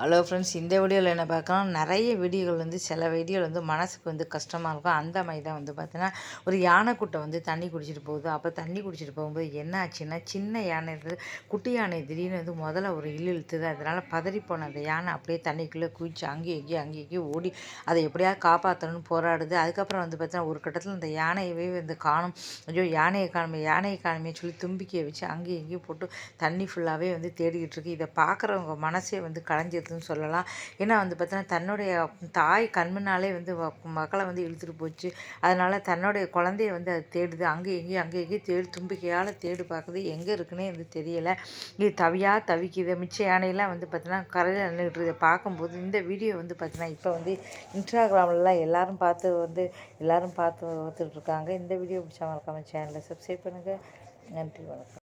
Hello friends இந்த வீடியோவில் என்ன பார்க்கலாம்? நிறைய வீடியோகள் வந்து சில வீடியோவில் வந்து மனசுக்கு வந்து கஷ்டமாக இருக்கும். அந்த மாதிரி தான் வந்து பார்த்தீங்கன்னா ஒரு யானைக்குட்டை வந்து தண்ணி குடிச்சிட்டு போகுது. அப்போ தண்ணி குடிச்சிட்டு போகும்போது என்ன ஆச்சுன்னா சின்ன யானை இருந்தது குட்டி யானை திடீர்னு வந்து முதல்ல ஒரு இல் இழுத்துது. அதனால் பதறி போன அந்த யானை அப்படியே தண்ணிக்குள்ளே குதிச்சு அங்கேயும் இங்கேயும் அங்கேயும் ஓடி அதை எப்படியாவது காப்பாற்றணும்னு போராடுது. அதுக்கப்புறம் வந்து பார்த்தீங்கன்னா ஒரு கட்டத்தில் அந்த யானையவே வந்து காணும். ஐயோ யானையை காணுமே யானையை காணுமே சொல்லி தும்பிக்கையை வச்சு அங்கேயும் இங்கேயும் போட்டு தண்ணி ஃபுல்லாகவே வந்து தேடிக்கிட்டு இருக்கு. இதை பார்க்குறவங்க மனசே வந்து களைஞ்சிருது இருக்குதுன்னு சொல்லலாம். ஏன்னா வந்து பார்த்தோன்னா தன்னுடைய தாய் கண்முன்னாலே வந்து மக்களை வந்து இழுத்துட்டு போச்சு. அதனால் தன்னுடைய குழந்தைய வந்து அது தேடுது. அங்கே எங்கேயும் அங்கே எங்கேயும் தேடு தும்பிக்கையால் தேடு பார்க்குது. எங்கே இருக்குன்னே வந்து தெரியலை. இது தவியாக தவிக்குது. மிச்ச யானையெல்லாம் வந்து பார்த்தீங்கன்னா கரையில் நின்றுட்டு பார்க்கும்போது இந்த வீடியோ வந்து பார்த்தீங்கன்னா இப்போ வந்து இன்ஸ்டாகிராம்லலாம் எல்லோரும் பார்த்து வந்து எல்லோரும் பார்த்து பார்த்துட்ருக்காங்க இந்த வீடியோ பிடிச்சா மறக்காமல் சேனலை சப்ஸ்கிரைப் பண்ணுங்கள் நன்றி வணக்கம்.